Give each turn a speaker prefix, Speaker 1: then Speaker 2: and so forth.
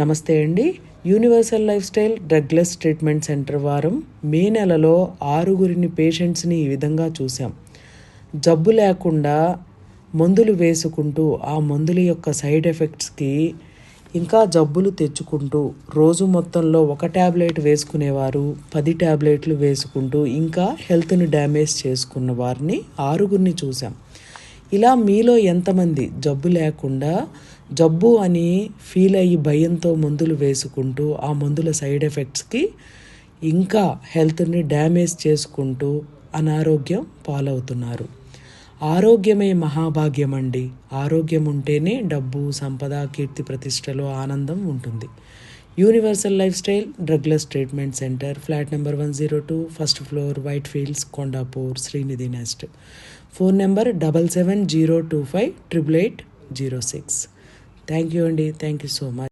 Speaker 1: నమస్తే అండి universal life style drugless treatment centre వారం మే నెలలో ఆరుగురిని పేషెంట్స్ని ఈ విధంగా చూసాం జబ్బు లేకుండా మందులు వేసుకుంటూ ఆ మందుల యొక్క సైడ్ ఎఫెక్ట్స్కి ఇంకా జబ్బులు తెచ్చుకుంటూ రోజు మొత్తంలో ఒక ట్యాబ్లెట్ వేసుకునేవారు పది ట్యాబ్లెట్లు వేసుకుంటూ ఇంకా హెల్త్ని డ్యామేజ్ చేసుకున్న వారిని ఆరుగురిని చూసాం ఇలా మీలో ఎంతమంది జబ్బు లేకుండా జబ్బు అని ఫీల్ అయ్యి భయంతో మందులు వేసుకుంటూ ఆ మందుల సైడ్ ఎఫెక్ట్స్కి ఇంకా హెల్త్ని డ్యామేజ్ చేసుకుంటూ అనారోగ్యం పాలవుతున్నారు ఆరోగ్యమే మహాభాగ్యం అండి ఆరోగ్యం ఉంటేనే డబ్బు సంపద కీర్తి ప్రతిష్టలు ఆనందం ఉంటుంది Universal Lifestyle, Drugless Treatment Center, flat number 102, first floor, Whitefields, Kondapur, Srinidhi Nest. Phone number 7770258886. Thank you, Andy. Thank you so much.